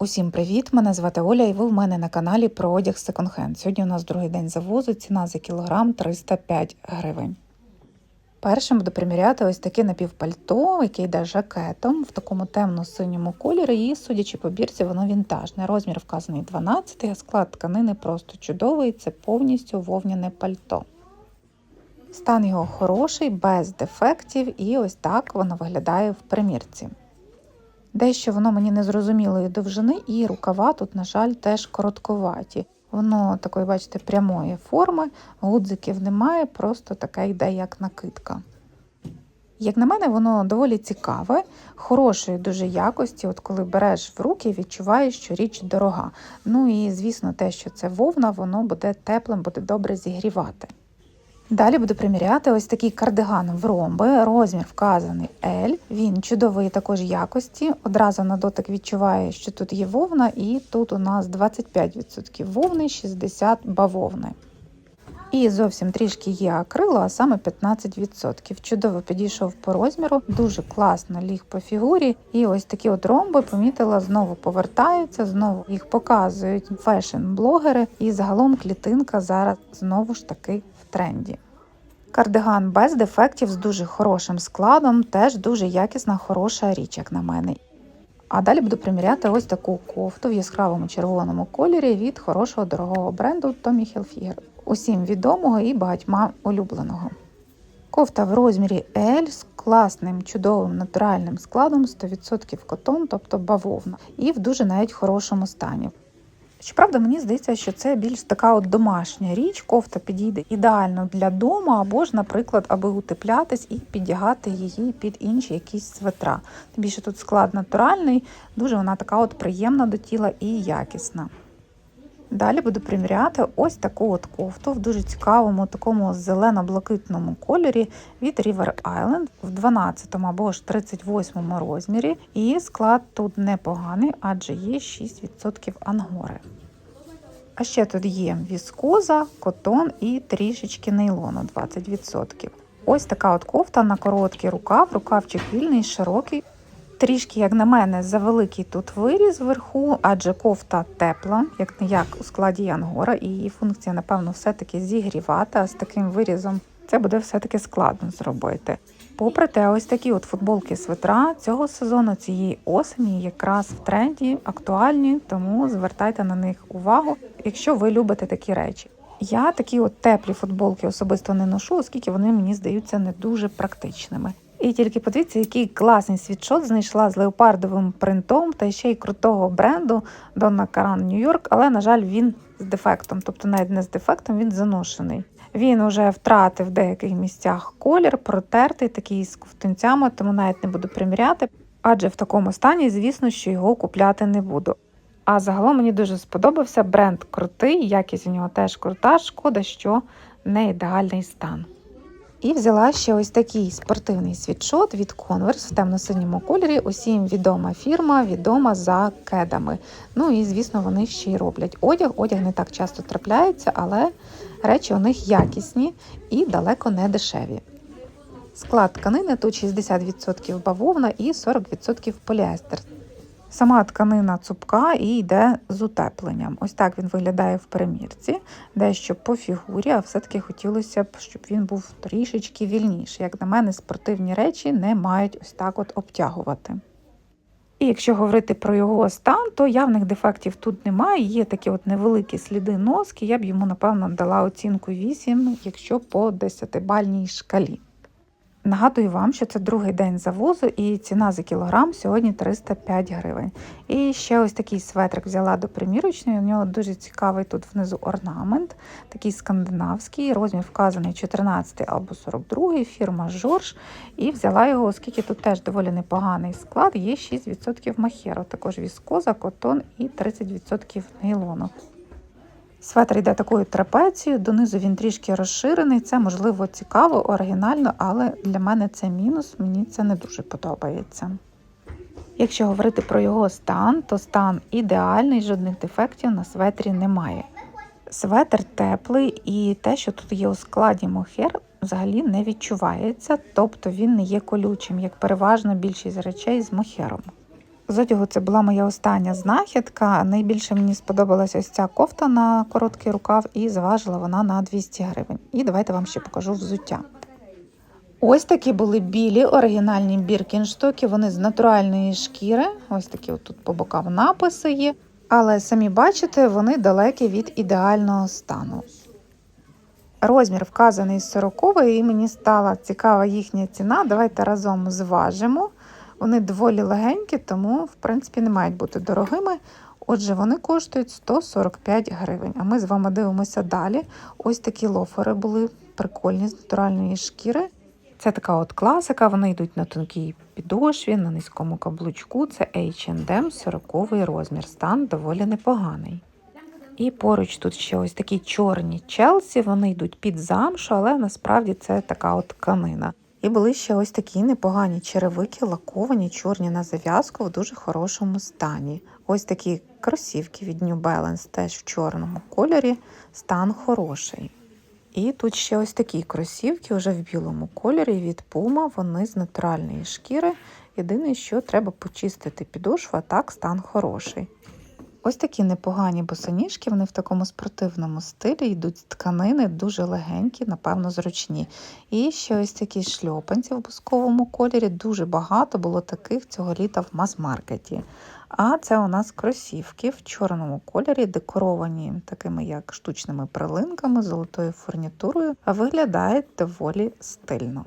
Усім привіт! Мене звати Оля, і ви в мене на каналі про одяг секонд-хенд. Сьогодні у нас другий день завозу, ціна за кілограм 305 гривень. Першим буду приміряти ось таке напівпальто, яке йде жакетом в такому темно-синьому кольорі, і, судячи по бірці, воно вінтажне. Розмір вказаний 12, а склад тканини просто чудовий, це повністю вовняне пальто. Стан його хороший, без дефектів, і ось так воно виглядає в примірці. Дещо воно мені незрозумілої довжини, і рукава тут, на жаль, теж коротковаті. Воно такої, бачите, прямої форми, гудзиків немає, просто таке йде, як накидка. Як на мене, воно доволі цікаве, хорошої дуже якості. От коли береш в руки, відчуваєш, що річ дорога. Ну і звісно, те, що це вовна, воно буде теплим, буде добре зігрівати. Далі буду приміряти ось такий кардиган в ромби. Розмір вказаний L. Він чудової також якості. Одразу на дотик відчуває, що тут є вовна, і тут у нас 25% вовни, 60% бавовни. І зовсім трішки є акрилу, а саме 15%. Чудово підійшов по розміру, дуже класно ліг по фігурі. І ось такі от ромби помітила, знову повертаються, знову їх показують фешн-блогери. І загалом клітинка зараз знову ж таки в тренді. Кардиган без дефектів з дуже хорошим складом, теж дуже якісна, хороша річ, як на мене. А далі буду приміряти ось таку кофту в яскравому червоному кольорі від хорошого дорогого бренду Tommy Hilfiger. Усім відомого і багатьма улюбленого. Кофта в розмірі L з класним, чудовим натуральним складом 100% котон, тобто бавовна, і в дуже навіть хорошому стані. Щоправда, мені здається, що це більш така от домашня річ, кофта підійде ідеально для дому, або ж, наприклад, аби утеплятись і піддягати її під інші якісь светра. Тим більше тут склад натуральний, дуже вона така от приємна до тіла і якісна. Далі буду приміряти ось таку от кофту в дуже цікавому такому зелено-блакитному кольорі від River Island в 12 або ж 38 розмірі. І склад тут непоганий, адже є 6% ангори. А ще тут є віскоза, котон і трішечки нейлону 20%. Ось така от кофта на короткий рукав, рукавчик вільний, широкий. Трішки, як на мене, завеликий тут виріз вверху, адже кофта тепла, як не як у складі ангора, і її функція, напевно, все-таки зігрівати, а з таким вирізом це буде все-таки складно зробити. Попри те, ось такі от футболки свитра цього сезону, цієї осені, якраз в тренді, актуальні, тому звертайте на них увагу, якщо ви любите такі речі. Я такі от теплі футболки особисто не ношу, оскільки вони мені здаються не дуже практичними. І тільки подивіться, який класний світшот знайшла з леопардовим принтом та ще й крутого бренду Donna Karan New York, але, на жаль, він з дефектом, тобто навіть не з дефектом, він заношений. Він уже втратив в деяких місцях колір, протертий, такий з ковтунцями, тому навіть не буду приміряти. Адже в такому стані, звісно, що його купляти не буду. А загалом мені дуже сподобався бренд крутий, якість у нього теж крута. Шкода, що не ідеальний стан. І взяла ще ось такий спортивний світшот від Converse в темно-синьому кольорі. Усім відома фірма, відома за кедами. Ну і, звісно, вони ще й роблять одяг. Одяг не так часто трапляється, але речі у них якісні і далеко не дешеві. Склад тканини тут 60% бавовна і 40% поліестер. Сама тканина цупка і йде з утепленням. Ось так він виглядає в перемірці, дещо по фігурі, а все-таки хотілося б, щоб він був трішечки вільніший. Як на мене, спортивні речі не мають ось так от обтягувати. І якщо говорити про його стан, то явних дефектів тут немає. Є такі от невеликі сліди носки. Я б йому, напевно, дала оцінку 8, якщо по 10-бальній шкалі. Нагадую вам, що це другий день завозу і ціна за кілограм сьогодні 305 гривень. І ще ось такий светрик взяла до примірочної. У нього дуже цікавий тут внизу орнамент, такий скандинавський, розмір вказаний 14 або 42 фірма Жорж. І взяла його, оскільки тут теж доволі непоганий склад, є 6% махеру, також віскоза, котон і 30% нейлону. Светр йде такою трапецією, донизу він трішки розширений. Це, можливо, цікаво, оригінально, але для мене це мінус, мені це не дуже подобається. Якщо говорити про його стан, то стан ідеальний, жодних дефектів на светрі немає. Светр теплий і те, що тут є у складі мохер, взагалі не відчувається, тобто він не є колючим, як переважно більшість речей з мохером. З одягу це була моя остання знахідка. Найбільше мені сподобалася ось ця кофта на короткий рукав, і зважила вона на 200 гривень. І давайте вам ще покажу взуття. Ось такі були білі оригінальні біркінштоки. Вони з натуральної шкіри. Ось такі тут по бокам написи є. Але самі бачите, вони далекі від ідеального стану. Розмір вказаний 40 і мені стала цікава їхня ціна. Давайте разом зважимо. Вони доволі легенькі, тому, в принципі, не мають бути дорогими. Отже, вони коштують 145 гривень. А ми з вами дивимося далі. Ось такі лофери були прикольні з натуральної шкіри. Це така от класика, вони йдуть на тонкій підошві, на низькому каблучку. Це H&M 40 розмір, стан доволі непоганий. І поруч тут ще ось такі чорні челсі, вони йдуть під замшу, але насправді це така от тканина. І були ще ось такі непогані черевики, лаковані, чорні на зав'язку в дуже хорошому стані. Ось такі кросівки від New Balance теж в чорному кольорі, стан хороший. І тут ще ось такі кросівки вже в білому кольорі від Puma, вони з натуральної шкіри. Єдине, що треба почистити підошву, а так стан хороший. Ось такі непогані босоніжки, вони в такому спортивному стилі йдуть з тканини, дуже легенькі, напевно, зручні. І ще ось такі шльопанці в бусковому кольорі. Дуже багато було таких цього літа в мас-маркеті. А це у нас кросівки в чорному кольорі, декоровані такими як штучними прилинками, золотою фурнітурою, виглядають доволі стильно.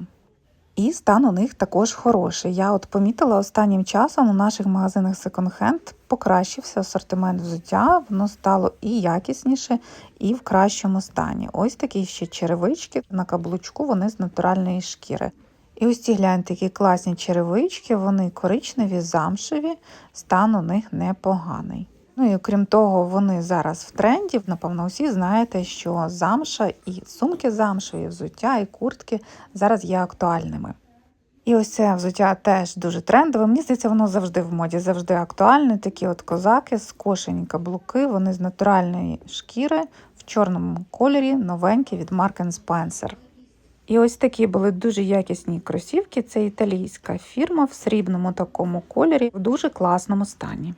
І стан у них також хороший. Я от помітила останнім часом у наших магазинах секонд-хенд покращився асортимент взуття, воно стало і якісніше, і в кращому стані. Ось такі ще черевички на каблучку, вони з натуральної шкіри. І ось ці гляньте, які класні черевички, вони коричневі, замшеві, стан у них непоганий. Ну і окрім того, вони зараз в тренді. Напевно, усі знаєте, що замша і сумки замшові, взуття і куртки зараз є актуальними. І ось це взуття теж дуже трендове. Мені здається, воно завжди в моді, завжди актуальне. Такі от козаки, скошені каблуки, вони з натуральної шкіри в чорному кольорі, новенькі від Mark Spencer. І ось такі були дуже якісні кросівки. Це італійська фірма в срібному такому кольорі, в дуже класному стані.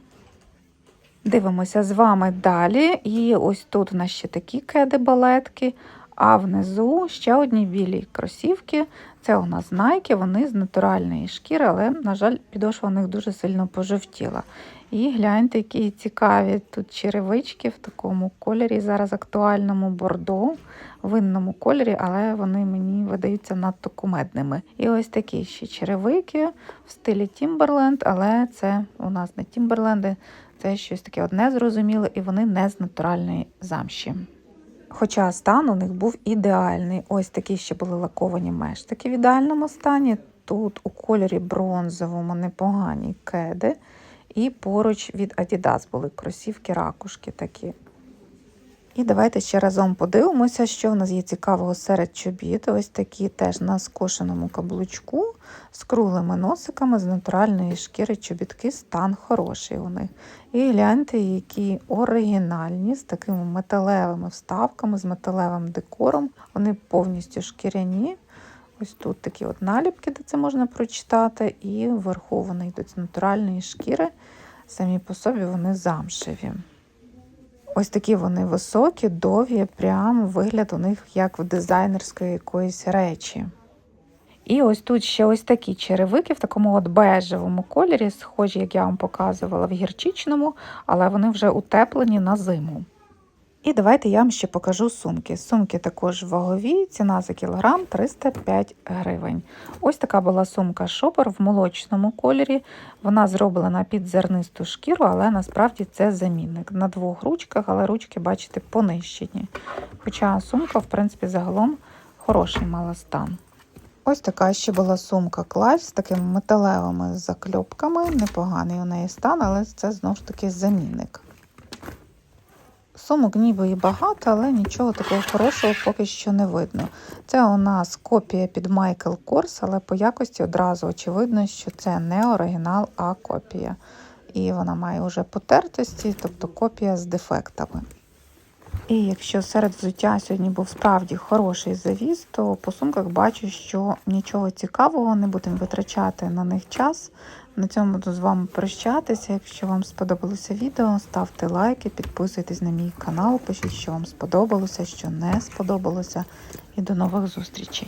Дивимося з вами далі. І ось тут у нас ще такі кеди-балетки, а внизу ще одні білі кросівки. Це у нас Nike, вони з натуральної шкіри, але, на жаль, підошва у них дуже сильно пожовтіла. І гляньте, які цікаві тут черевички в такому кольорі, зараз актуальному бордо, винному кольорі, але вони мені видаються надто кумедними. І ось такі ще черевики в стилі Timberland, але це у нас не Timberland, це щось таке одне зрозуміле, і вони не з натуральної замші. Хоча стан у них був ідеальний. Ось такі ще були лаковані мештики в ідеальному стані. Тут у кольорі бронзовому непогані кеди. І поруч від Adidas були кросівки, ракушки такі. І давайте ще разом подивимося, що в нас є цікавого серед чобіт. Ось такі теж на скошеному каблучку з круглими носиками з натуральної шкіри чобітки, стан хороший у них. І гляньте, які оригінальні, з такими металевими вставками, з металевим декором. Вони повністю шкіряні. Ось тут такі от наліпки, де це можна прочитати, і вверху вони йдуть з натуральної шкіри. Самі по собі вони замшеві. Ось такі вони високі, довгі, прям вигляд у них як в дизайнерської якоїсь речі. І ось тут ще ось такі черевики в такому от бежевому кольорі, схожі, як я вам показувала, в гірчичному, але вони вже утеплені на зиму. І давайте я вам ще покажу сумки. Сумки також вагові, ціна за кілограм 305 гривень. Ось така була сумка шопер в молочному кольорі. Вона зроблена під зернисту шкіру, але насправді це замінник. На двох ручках, але ручки, бачите, понищені. Хоча сумка, в принципі, загалом хороший мала стан. Ось така ще була сумка клач з такими металевими закльопками. Непоганий у неї стан, але це знову ж таки замінник. Сумок ніби і багато, але нічого такого хорошого поки що не видно. Це у нас копія під Michael Kors, але по якості одразу очевидно, що це не оригінал, а копія. І вона має вже потертості, тобто копія з дефектами. І якщо серед взуття сьогодні був справді хороший завіз, то по сумках бачу, що нічого цікавого не будемо витрачати на них час. На цьому буду з вами прощатися. Якщо вам сподобалося відео, ставте лайки, підписуйтесь на мій канал, пишіть, що вам сподобалося, що не сподобалося. І до нових зустрічей!